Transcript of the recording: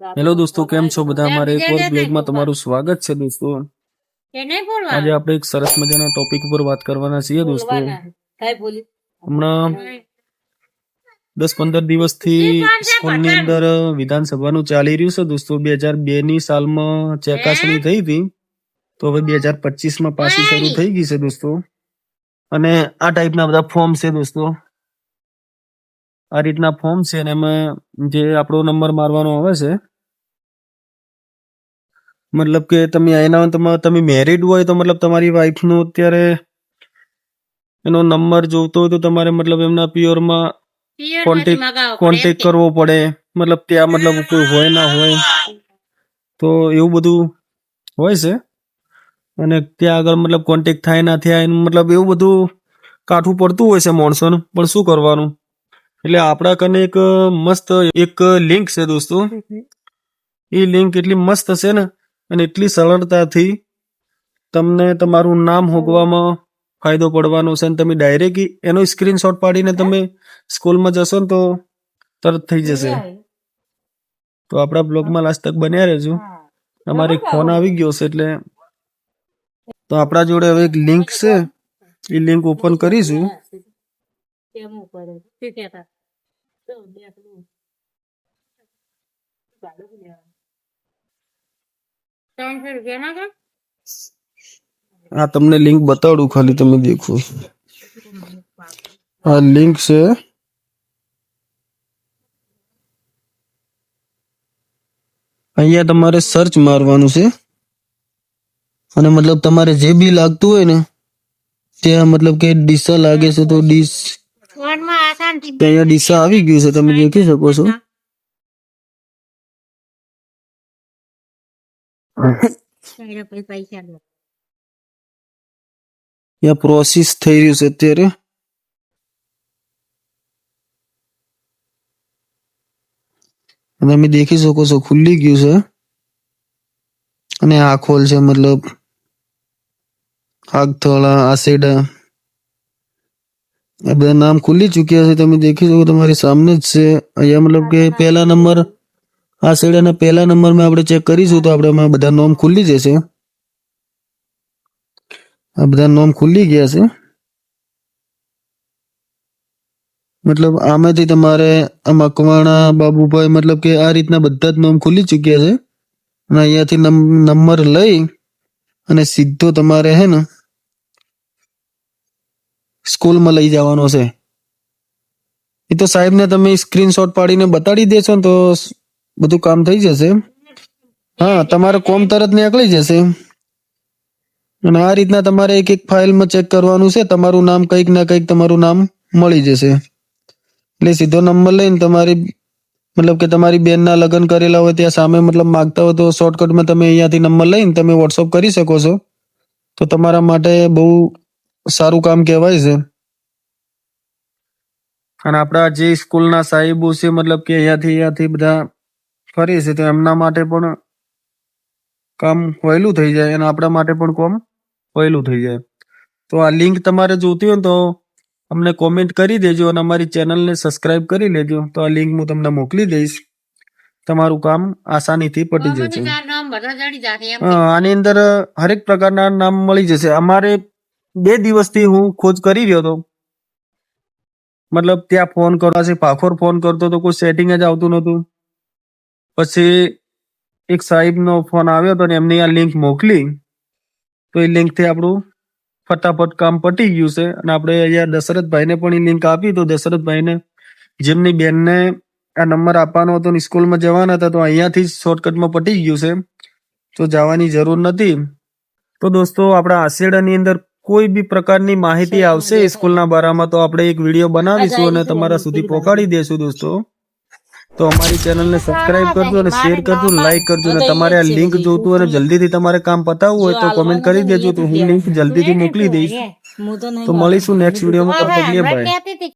Hello દોસ્તો કેમ છો બધા? અમારે એક વાર બ્લોગમાં તમારું સ્વાગત છે દોસ્તો. આજે આપણે એક સરસ મજાના ટોપિક ઉપર વાત કરવાના છીએ દોસ્તો. હમણાં દસ પંદર દિવસથી સ્કૂલની અંદર વિધાનસભાનું ચાલી રહ્યું છે દોસ્તો. બે હજાર બે ની સાલમાં ચકાસણી થઈ હતી. તો હવે બે હજાર પચીસમાં પાછી શરૂ થઈ ગઈ છે દોસ્તો. અને આ ટાઈપના બધા ફોર્મ છે દોસ્તો. આ રીતના ફોર્મ છે અને એમાં જે આપણો નંબર મારવાનો આવે છે મતલબ કે તમે એના તમારે તમે મેરિડ હોય તો મતલબ તમારી વાઈફનો અત્યારે એનો નંબર જોતો હોય તો તમારે મતલબ એમના પ્યોરમાં કોન્ટેક કોન્ટેક કરવો પડે. મતલબ ત્યાં મતલબ કોઈ હોય ના હોય. તો એવું બધું હોય છે. અને ત્યાં આગળ મતલબ કોન્ટેક થાય ના થાય મતલબ એવું બધું કાઠું પડતું હોય છે માણસોને. પણ શું કરવાનું? એટલે આપણા કને એક મસ્ત એક લિંક છે દોસ્તો એ લિંક એટલી મસ્ત છે ને અને એટલી સરળતાથી તમને તમારું નામ હોગવામાં ફાયદો પડવાનો છે અને તમે ડાયરેક્ટ એનો સ્ક્રીનશોટ પાડીને તમે સ્કૂલમાં જશો ને તો તરત થઈ જશે તો આપણા બ્લોગમાં લાસ્ટ તક બન્યા રહેજો અમારે ફોન આવી ગયો છે એટલે તો આપણા જોડે હવે એક લિંક છે એ લિંક ઓપન કરીશું ના આ તમને લિંક બતાડું ખાલી તમે દેખો. આ લિંક છે. અહીંયા તમારે સર્ચ મારવાનું છે. અને મતલબ તમારે જે બી લાગતું હોય ને ત્યાં મતલબ કે ડીસા લાગે છે તો ડીસ ત્યાં અહીંયા ડીસા આવી ગયું છે તમે દેખી શકો છો. ત્યાં પ્રોસેસ થઈ રહ્યું છે અત્યારે. તમે દેખી શકો છો ખુલ્લી ગયું છે. અને આ ખોલ છે મતલબ આગથળા આસેડા આ બધા નામ ખુલી ચૂક્યા છે તમે દેખી શકો તમારી સામે જ છે અહીંયા મતલબ કે પહેલા નંબર આ શેડાના પહેલા નંબરમાં આપણે ચેક કરીશું તો આપણે બધા નોમ ખુલી જશે આ બધા નોમ ખુલી ગયા છે મતલબ આમાંથી તમારે મકવાણા બાબુભાઈ મતલબ કે આ રીતના બધા જ નોમ ખુલી ચૂક્યા છે અને અહીંયાથી નંબર લઈ અને સીધો તમારે હે ને સ્કૂલમાં લઈ જવાનો છે. એ તો સાહેબને તમે સ્ક્રીનશોટ પાડીને બતાડી દેશો તો બધું કામ થઈ જશે. હા, તમારે કોમ તરત નીકળી જશે. અને આ રીતના તમારે એક એક ફાઇલમાં ચેક કરવાનું છે. તમારું નામ કંઈક ના કંઈક તમારું નામ મળી જશે. એટલે સીધો નંબર લઈને તમારી, મતલબ કે તમારી બેનના લગ્ન કરેલા હોય ત્યાં સામે મતલબ માગતા હોય તો શોર્ટકટમાં તમે અહીંયાથી નંબર લઈને તમે વોટ્સઅપ કરી શકો છો. તો તમારા માટે બહુ સારું કામ કહેવાય છે. અને આપણા જે સ્કૂલના સાહેબો છે મતલબ કે અહીંયાથી અહીંયાથી બધા ફરે છે તો એમના માટે પણ કામ વહેલું થઈ જાય અને આપણા માટે પણ કામ વહેલું થઈ જાય. તો આ લિંક તમારે જોતી હોય તો અમને કોમેન્ટ કરી દેજો અને અમારી ચેનલને સબસ્ક્રાઇબ કરી લેજો. તો આ લિંક હું તમને મોકલી દઈશ. તમારું કામ આસાનીથી પટી જશે. આની અંદર હરેક પ્રકારના નામ મળી જશે. અમારે બે દિવસથી હું ખોજ કરી રહ્યો હતો. મતલબ ત્યાં ફોન કરવા છે પાખોર ફોન કરતો તો કોઈ સેટિંગ જ આવતું નહોતું. પછી એક સાહેબનો ફોન આવ્યો હતો ને એમની આ લિંક મોકલી. તો એ લિંકથી આપણું ફટાફટ કામ પટી ગયું છે અને આપણે અહીંયા દશરથભાઈને પણ એ લિંક આપી. તો દશરથભાઈને જેમની બેનને આ નંબર આપવાનો હતો ને સ્કૂલમાં જવાના હતા, તો અહીંયાથી શોર્ટકટમાં પટી ગયું છે. તો જવાની જરૂર નથી. તો દોસ્તો, આપણા આશેડાની અંદર કોઈ બી પ્રકારની માહિતી આવશે સ્કૂલના બારામાં તો આપણે એક વીડિયો બનાવીશું અને તમારા સુધી પહોંચાડી દેશું દોસ્તો. તો અમારી ચેનલને સબસ્ક્રાઇબ કરજો અને શેર કરજો લાઈક કરજો અને તમારે આ લિંક જોતું હોય અને જલ્દીથી તમારે કામ પતાવવું હોય તો કોમેન્ટ કરી દેજો તો હું લિંક જલ્દીથી મોકલી દઈશ. તો મળીશું નેક્સ્ટ વિડીયોમાં બાય